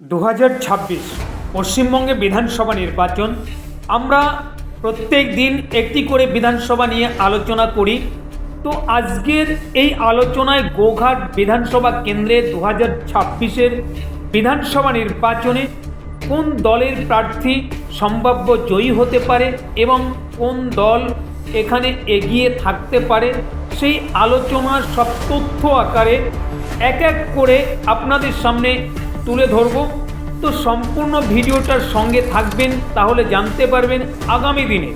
দু হাজার ছাব্বিশ পশ্চিমবঙ্গে বিধানসভা নির্বাচন। আমরা প্রত্যেক দিন একটি করে বিধানসভা নিয়ে আলোচনা করি। তো আজকের এই আলোচনায় গোঘাট বিধানসভা কেন্দ্রে দু হাজার ছাব্বিশের বিধানসভা নির্বাচনে কোন দলের প্রার্থী সম্ভাব্য জয়ী হতে পারে এবং কোন দল এখানে এগিয়ে থাকতে পারে, সেই আলোচনার সব তথ্য আকারে এক এক করে আপনাদের সামনে তুলে ধরব। তো সম্পূর্ণ ভিডিওটার সঙ্গে থাকবেন, তাহলে জানতে পারবেন আগামী দিনে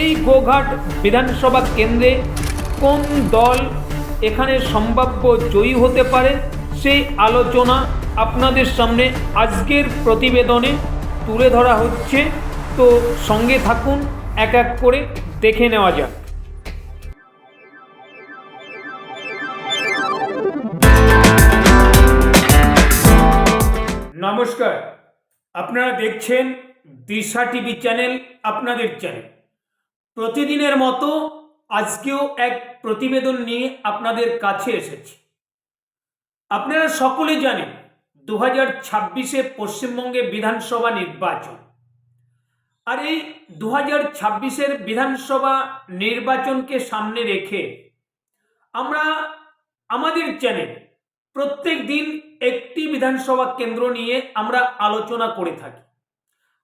এই গোঘাট বিধানসভা কেন্দ্রে কোন দল এখানে সম্ভাব্য জয়ী হতে পারে, সেই আলোচনা আপনাদের সামনে আজকের প্রতিবেদনে তুলে ধরা হচ্ছে। তো সঙ্গে থাকুন, এক এক করে দেখে নেওয়া যাক। নমস্কার। আপনারা দেখছেন দিশা টিভি চ্যানেল, আপনাদের চ্যানেল। প্রতিদিনের মতো আজকেও এক প্রতিবেদন নিয়ে আপনাদের কাছে এসেছি। আপনারা সকলে জানেন দু হাজার ছাব্বিশে পশ্চিমবঙ্গে বিধানসভা নির্বাচন। আর এই দু হাজার ছাব্বিশের বিধানসভা নির্বাচনকে সামনে রেখে আমরা আমাদের চ্যানেল প্রত্যেক দিন একটি বিধানসভা কেন্দ্র নিয়ে আমরা আলোচনা করে থাকি।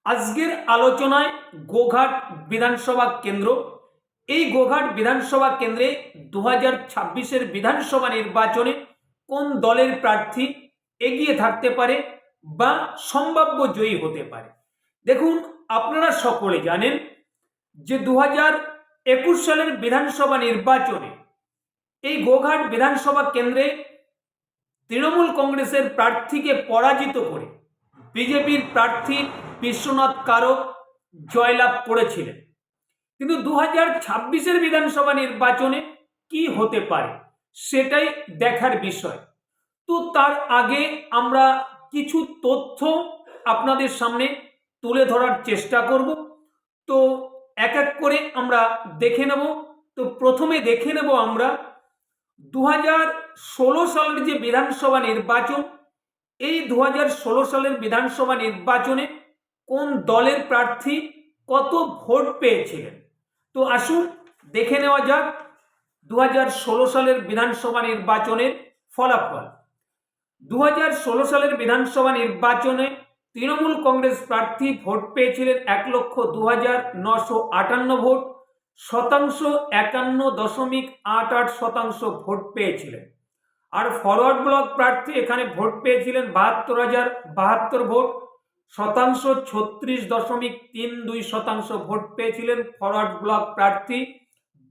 আজকের আলোচনায় গোঘাট বিধানসভা কেন্দ্র। এই গোঘাট বিধানসভা কেন্দ্রে দু হাজার ছাব্বিশের বিধানসভা নির্বাচনে কোন দলের প্রার্থী এগিয়ে থাকতে পারে বা সম্ভাব্য জয়ী হতে পারে? দেখুন, আপনারা সকলে জানেন যে দু হাজার একুশ সালের বিধানসভা নির্বাচনে এই গোঘাট বিধানসভা কেন্দ্রে তৃণমূল কংগ্রেসের প্রার্থীকে পরাজিত করে বিজেপির প্রার্থী বিশ্বনাথ কারক জয়লাভ করেছিলেন। কিন্তু দু হাজার ছাব্বিশের বিধানসভা নির্বাচনে কি হতে পারে সেটাই দেখার বিষয়। তো তার আগে আমরা কিছু তথ্য আপনাদের সামনে তুলে ধরার চেষ্টা করব। তো এক এক করে আমরা দেখে নেব। তো প্রথমে দেখে নেব আমরা দু হাজার ষোলো সালের যে বিধানসভা নির্বাচন, এই দু হাজার ষোলো সালের বিধানসভা নির্বাচনে কোন দলের প্রার্থী কত ভোট পেয়েছিলেন? তো আসুন দেখে নেওয়া যাক দু হাজার ষোলো সালের বিধানসভা নির্বাচনের ফলাফল। দু হাজার ষোলো সালের বিধানসভা নির্বাচনে তৃণমূল কংগ্রেস প্রার্থী ভোট পেয়েছিলেন এক লক্ষ দু হাজার নশো আটান্ন ভোট শতাংশ একান্ন দশমিক আট আট শতাংশ ভোট পেয়েছিলেন। আর ফরওয়ার্ড ব্লক প্রার্থী এখানে ভোট পেয়েছিলেন বাহাত্তর হাজার বাহাত্তর ভোট। শতাংশ ছত্রিশ দশমিক তিন দুই শতাংশ ভোট পেয়েছিলেন ফরওয়ার্ড ব্লক প্রার্থী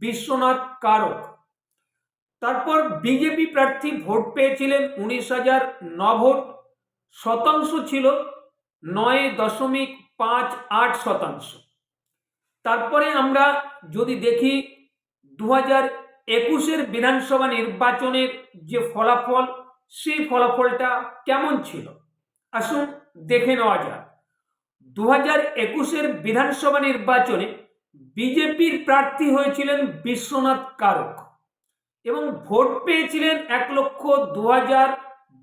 বিশ্বনাথ কারক। তারপর বিজেপি প্রার্থী ভোট পেয়েছিলেন উনিশ হাজার ন ভোট। শতাংশ ছিল নয় দশমিক পাঁচ আট শতাংশ। তারপরে আমরা যদি দেখি দু হাজার একুশের বিধানসভা নির্বাচনের যে ফলাফল, সেই ফলাফলটা কেমন ছিল? আসুন দেখে নেওয়া যাক। দু হাজার একুশের বিধানসভা নির্বাচনে বিজেপির প্রার্থী হয়েছিলেন বিশ্বনাথ কারক এবং ভোট পেয়েছিলেন এক লক্ষ দু হাজার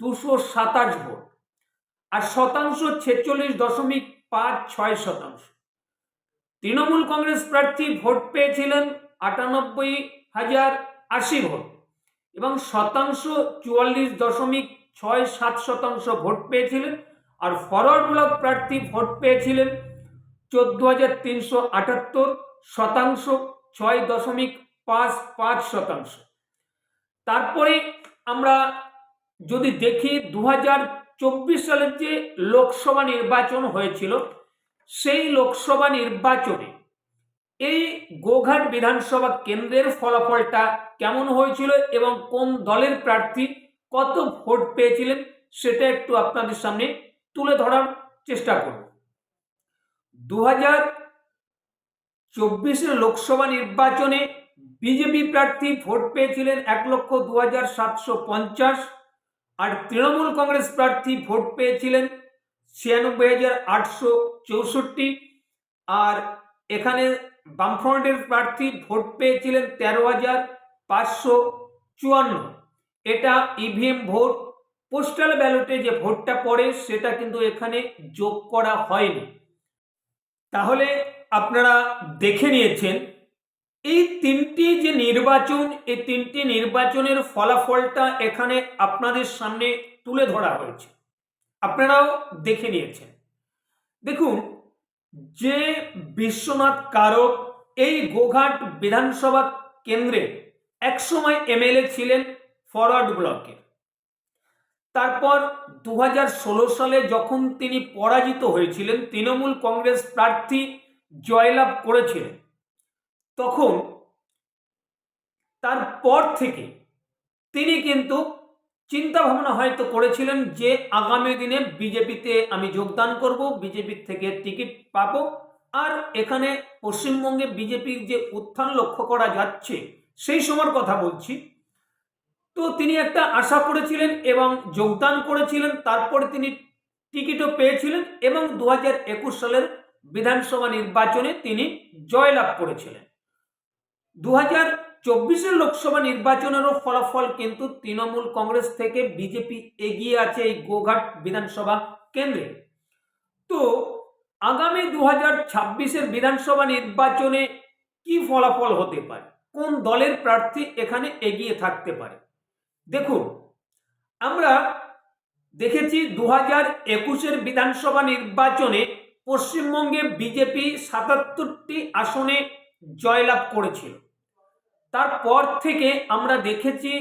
দুশো সাতাশ ভোট, আর শতাংশ ছেচল্লিশ দশমিক পাঁচ ছয় শতাংশ। তৃণমূল কংগ্রেস প্রার্থী ভোট পেয়েছিলেন আটানব্বই হাজার আশি ভোট এবং শতাংশ চুয়াল্লিশ দশমিক ছয় সাত শতাংশ ভোট পেয়েছিলেন আর ফরওয়ার্ড ব্লক প্রার্থী ভোট পেয়েছিলেন চোদ্দ হাজার তিনশো আটাত্তর শতাংশ ছয় দশমিক পাঁচ পাঁচ শতাংশ। তারপরে আমরা যদি দেখি দু চব্বিশ সালের যে লোকসভা নির্বাচন হয়েছিল সেই লোকসভা নির্বাচনে এই গোঘাট বিধানসভা কেন্দ্রের ফলাফলটা কেমন হয়েছিল এবং কোন দলের প্রার্থী কত ভোট পেয়েছিলেন সেটা একটু আপনাদের সামনে তুলে ধরার চেষ্টা করব। দু হাজার চব্বিশের লোকসভা নির্বাচনে বিজেপি প্রার্থী ভোট পেয়েছিলেন এক লক্ষ দু হাজার সাতশো পঞ্চাশ আর তৃণমূল কংগ্রেস প্রার্থী ভোট পেয়েছিলেন ছিয়ানব্বই হাজার আটশো চৌষট্টি আর এখানে বামফ্রন্টের প্রার্থী ভোট পেয়েছিলেন তেরো হাজার পাঁচশো চুয়ান্ন। এটা ইভিএম ভোট পোস্টাল ব্যালটে যে ভোটটা পড়ে সেটা কিন্তু এখানে যোগ করা হয়নি। তাহলে আপনারা দেখে নিয়েছেন, এই তিনটি যে নির্বাচন, এই তিনটি নির্বাচনের ফলাফলটা এখানে আপনাদের সামনে তুলে ধরা হয়েছে। আপনারাও দেখে নিয়েছেন। দেখুন, যে বিশ্বনাথ কারক এই গোঘাট বিধানসভা কেন্দ্রে একসময় এমএলএ ছিলেন ফরওয়ার্ড ব্লকের তারপর দু হাজার ষোলো সালে যখন তিনি পরাজিত হয়েছিলেন, তৃণমূল কংগ্রেস প্রার্থী জয়লাভ করেছিলেন। তখন তারপর থেকে তিনি কিন্তু চিন্তা ভাবনা হয়তো করেছিলেন যে আগামী দিনে বিজেপিতে আমি যোগদান করব বিজেপির থেকে টিকিট পাবো। আর এখানে পশ্চিমবঙ্গে বিজেপির যে উত্থান লক্ষ্য করা যাচ্ছে, সেই সময়ের কথা বলছি। তো তিনি একটা আশা করেছিলেন এবং যোগদান করেছিলেন, তারপরে তিনি টিকিটও পেয়েছিলেন এবং দু হাজার একুশ সালের বিধানসভা নির্বাচনে তিনি জয়লাভ করেছিলেন। দু হাজার চব্বিশের লোকসভা নির্বাচনেরও ফলাফল কিন্তু তৃণমূল কংগ্রেস থেকে বিজেপি এগিয়ে আছে এই গোঘাট বিধানসভা কেন্দ্রে। তো আগামী দু হাজার ছাব্বিশের বিধানসভা নির্বাচনে কি ফলাফল হতে পারে? কোন দলের প্রার্থী এখানে এগিয়ে থাকতে পারে? দেখুন, আমরা দেখেছি দু হাজার একুশের বিধানসভা নির্বাচনে পশ্চিমবঙ্গে বিজেপি সাতাত্তরটি আসনে জয়লাভ করেছিল। তারপর থেকে আমরা দেখেছি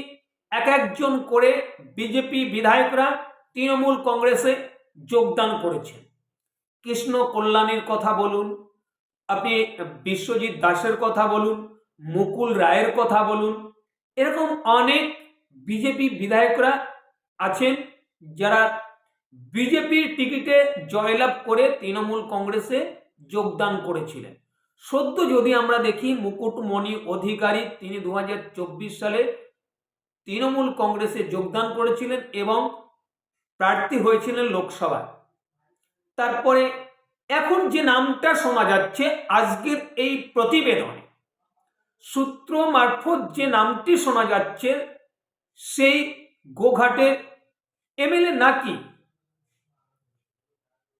এক একজন করে বিজেপি বিধায়করা তৃণমূল কংগ্রেসে যোগদান করেছেন। কৃষ্ণ কল্যাণীর কথা বলুন, আপনি বিশ্বজিৎ দাসের কথা বলুন, মুকুল রায়ের কথা বলুন, এরকম অনেক বিজেপি বিধায়করা আছেন যারা বিজেপির টিকিটে জয়লাভ করে তৃণমূল কংগ্রেসে যোগদান করেছিলেন। সদ্য যদি আমরা দেখি, মুকুটমণি অধিকারী তিনি দু হাজার চব্বিশ সালে তৃণমূল কংগ্রেসে যোগদান করেছিলেন এবং প্রার্থী হয়েছিলেন লোকসভায়। তারপরে এখন যে নামটা শোনা যাচ্ছে, আজকের এই প্রতিবেদনে সূত্র মারফত যে নামটি শোনা যাচ্ছে, সেই গোঘাটের এমএলএ নাকি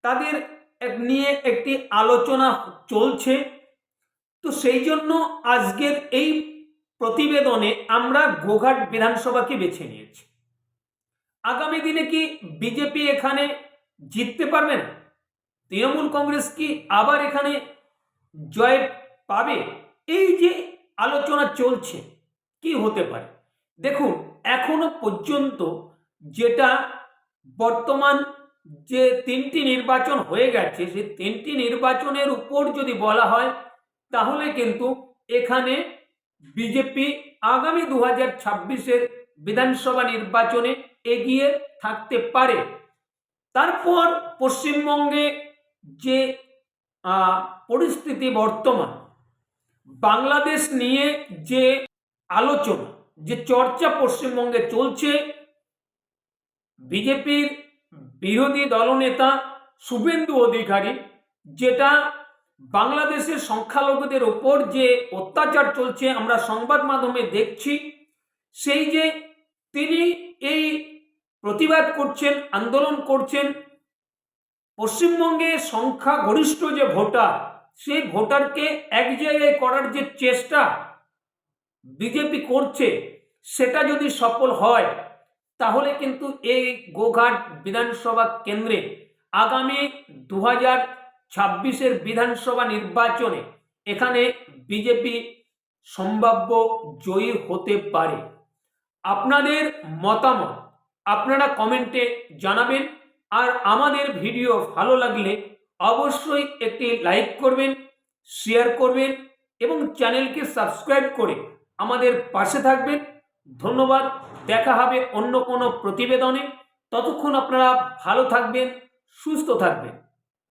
তাদের নিয়ে একটি আলোচনা চলছে। তো সেই জন্য আজকের এই প্রতিবেদনে আমরা গোঘাট বিধানসভাকে বেছে নিয়েছি। আগামী দিনে কি বিজেপি এখানে জিততে পারবেন তৃণমূল কংগ্রেস কি আবার এখানে জয় পাবে? এই যে আলোচনা চলছে, কি হতে পারে? দেখুন, এখনও পর্যন্ত যেটা বর্তমান যে তিনটি নির্বাচন হয়ে গেছে, সেই তিনটি নির্বাচনের উপর যদি বলা হয় তাহলে কিন্তু এখানে বিজেপি আগামী দু হাজার ছাব্বিশের বিধানসভা নির্বাচনে এগিয়ে থাকতে পারে। তারপর পশ্চিমবঙ্গে যে পরিস্থিতি বর্তমান, বাংলাদেশ নিয়ে যে আলোচনা, যে চর্চা পশ্চিমবঙ্গে চলছে, বিজেপির বিরোধী দলনেতা শুভেন্দু অধিকারী যেটা বাংলাদেশের সংখ্যালঘুদের ওপর যে অত্যাচার চলছে, আমরা সংবাদ মাধ্যমে দেখছি, সেই যে তিনি এই প্রতিবাদ করছেন, আন্দোলন করছেন, পশ্চিমবঙ্গে সংখ্যাগরিষ্ঠ যে ভোটার, সেই ভোটারকে এক জায়গায় করার যে চেষ্টা বিজেপি করছে, সেটা যদি সফল হয়, তাহলে কিন্তু এই গোঘাট বিধানসভা কেন্দ্রে আগামী দু হাজার ছাব্বিশের বিধানসভা নির্বাচনে এখানে বিজেপি সম্ভাব্য জয়ী হতে পারে। আপনাদের মতামত আপনারা কমেন্টে জানাবেন আর আমাদের ভিডিও ভালো লাগলে অবশ্যই একটি লাইক করবেন, শেয়ার করবেন এবং চ্যানেলকে সাবস্ক্রাইব করে আমাদের পাশে থাকবেন। ধন্যবাদ, দেখা হবে অন্য কোনো প্রতিবেদনে। ততক্ষণ আপনারা ভালো থাকবেন, সুস্থ থাকবেন।